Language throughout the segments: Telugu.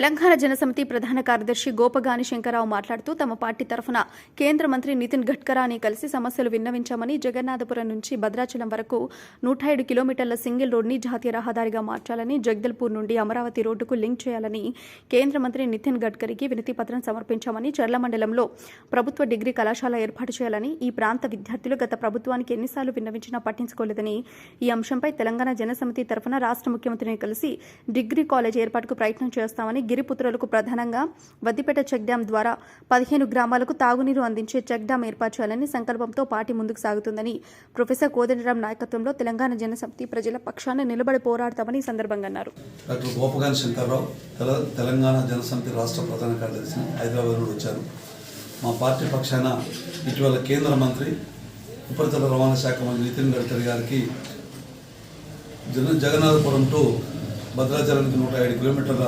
తెలంగాణ జనసమితి ప్రధాన కార్యదర్శి గోపగాని శంకరరావు మాట్లాడుతూ తమ పార్టీ తరఫున కేంద్ర మంత్రి నితిన్ గడ్కరాని కలిసి సమస్యలు విన్నవించామని జగన్నాథపురం నుంచి భద్రాచలం వరకు నూట ఏడు కిలోమీటర్ల సింగిల్ రోడ్ని జాతీయ రహదారిగా మార్చాలని జగదల్పూర్ నుండి అమరావతి రోడ్డుకు లింక్ చేయాలని కేంద్ర మంత్రి నితిన్ గడ్కరీకి వినతి పత్రం సమర్పించామని చర్ల మండలంలో ప్రభుత్వ డిగ్రీ కళాశాల ఏర్పాటు చేయాలని ఈ ప్రాంత విద్యార్థులు గత ప్రభుత్వానికి ఎన్నిసార్లు విన్నవించినా పట్టించుకోలేదని ఈ అంశంపై తెలంగాణ జనసమితి తరఫున రాష్ట్ర ముఖ్యమంత్రిని కలిసి డిగ్రీ కాలేజ్ ఏర్పాటుకు ప్రయత్నం చేస్తామని గిరిపుత్రులకు ప్రధానంగా వద్దిపేట చెక్ డ్యాం ద్వారా పదిహేను గ్రామాలకు తాగునీరు అందించే చెక్ డ్యాం ఏర్పాటు చేయాలని సంకల్పంతో పార్టీ ముందుకు సాగుతుందని ప్రొఫెసర్ కోదండరాం నాయకత్వంలో తెలంగాణ జనసమితి ప్రజల పక్షాన నిలబడి పోరాడతామని సందర్భంగా అన్నారు. డాక్టర్ గోపగాని శంకర్రావు తెలంగాణ జనసమితి రాష్ట్ర ప్రధాన కార్యదర్శి హైదరాబాద్ నుండి వచ్చారు. మా పార్టీ పక్షాన ఇటీవల కేంద్ర మంత్రి ఉపరితల రవాణా శాఖ మంత్రి నితిన్ గడ్కరీ గారికి జన జగన్నాథపురం టు భద్రాచలానికి నూట ఏడు కిలోమీటర్ల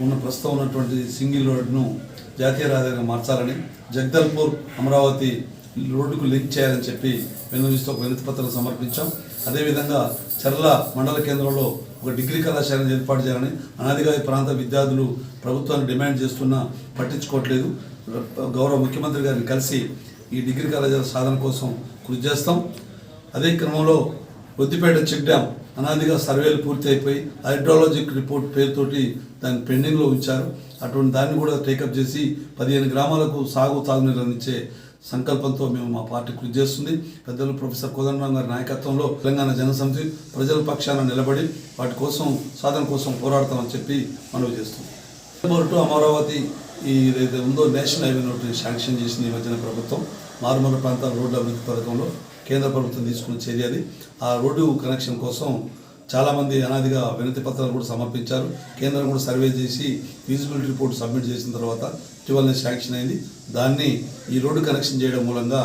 ఉన్న ప్రస్తుతం ఉన్నటువంటి సింగిల్ రోడ్ను జాతీయ రహదారిగా మార్చాలని జగదల్పూర్ అమరావతి రోడ్డుకు లింక్ చేయాలని చెప్పి వినోదిస్తూ ఒక వినతి పత్రం సమర్పించాం. అదేవిధంగా చర్ల మండల కేంద్రంలో ఒక డిగ్రీ కళాశాలను ఏర్పాటు చేయాలని అనాదిగా ప్రాంత విద్యార్థులు ప్రభుత్వాన్ని డిమాండ్ చేస్తున్నా పట్టించుకోవట్లేదు. గౌరవ ముఖ్యమంత్రి గారిని కలిసి ఈ డిగ్రీ కళాశాల సాధన కోసం కృషి చేస్తాం. అదే క్రమంలో బొద్దిపేట చెక్ డ్యామ్ అనాదిగా సర్వేలు పూర్తి అయిపోయి హైడ్రాలజిక్ రిపోర్ట్ పేరుతోటి దాన్ని పెండింగ్లో ఉంచారు. అటువంటి దాన్ని కూడా టేకప్ చేసి పదిహేను గ్రామాలకు సాగు తాగునీరు అందించే సంకల్పంతో మేము మా పార్టీ కృషి చేస్తుంది. పెద్దలు ప్రొఫెసర్ కోదండరాం గారి నాయకత్వంలో తెలంగాణ జనసమితి ప్రజల పక్షాన నిలబడి వాటి కోసం సాధన కోసం పోరాడతామని చెప్పి మనవి చేస్తుంది. టు అమరావతి ఈ ఏదైతే ఉందో నేషనల్ హైవే నోట్ శాంక్షన్ చేసింది ఈ మధ్యన ప్రభుత్వం. మారుమూల ప్రాంతాల రోడ్ల అభివృద్ధి పథకంలో కేంద్ర ప్రభుత్వం తీసుకున్న చర్య అది. ఆ రోడ్డు కనెక్షన్ కోసం చాలామంది అనాదిగా వినతి పత్రాలు కూడా సమర్పించారు. కేంద్రం కూడా సర్వే చేసి ఫీజిబిలిటీ రిపోర్ట్ సబ్మిట్ చేసిన తర్వాత ఇటీవలనే శాంక్షన్ అయింది. దాన్ని ఈ రోడ్డు కనెక్షన్ చేయడం మూలంగా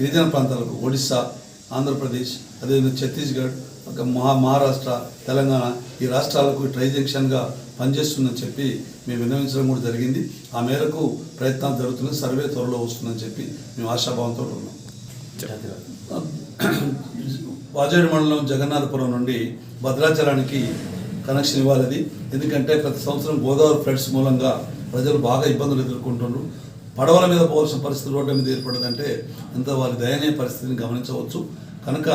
గిరిజన ప్రాంతాలకు ఒడిస్సా ఆంధ్రప్రదేశ్ అదేవిధంగా ఛత్తీస్గఢ్ ఒక మహా మహారాష్ట్ర తెలంగాణ ఈ రాష్ట్రాలకు ట్రై జంక్షన్గా పనిచేస్తుందని చెప్పి మేము విన్నవించడం కూడా జరిగింది. ఆ మేరకు ప్రయత్నాలు జరుగుతున్నాయి. సర్వే త్వరలో వస్తుందని చెప్పి మేము ఆశాభావంతో ఉన్నాం. వాజేడు మండలం జగన్నాథపురం నుండి భద్రాచలానికి కనెక్షన్ ఇవ్వాలి ఎందుకంటే ప్రతి సంవత్సరం గోదావరి ఫ్లడ్స్ మూలంగా ప్రజలు బాగా ఇబ్బందులు ఎదుర్కొంటున్నారు పడవల మీద పోవాల్సిన పరిస్థితి రోడ్ల మీద ఏర్పడదంటే ఎంత వారి దయనీయ పరిస్థితిని గమనించవచ్చు. కనుక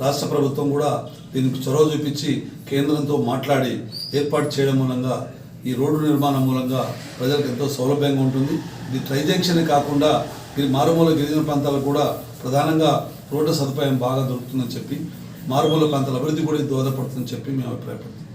రాష్ట్ర ప్రభుత్వం కూడా దీనికి చొరవ చూపించి కేంద్రంతో మాట్లాడి ఏర్పాటు చేయడం మూలంగా ఈ రోడ్డు నిర్మాణం మూలంగా ప్రజలకు ఎంతో సౌలభ్యంగా ఉంటుంది. ఇది ట్రైజంక్షన్ కాకుండా మారుమూల గిరిజన ప్రాంతాలకు కూడా ప్రధానంగా రోడ్డు సదుపాయం బాగా దొరుకుతుందని చెప్పి మారుమూల ప్రాంతాల అభివృద్ధి కూడా దోహదపడుతుందని చెప్పి మేము అభిప్రాయపడుతున్నాం.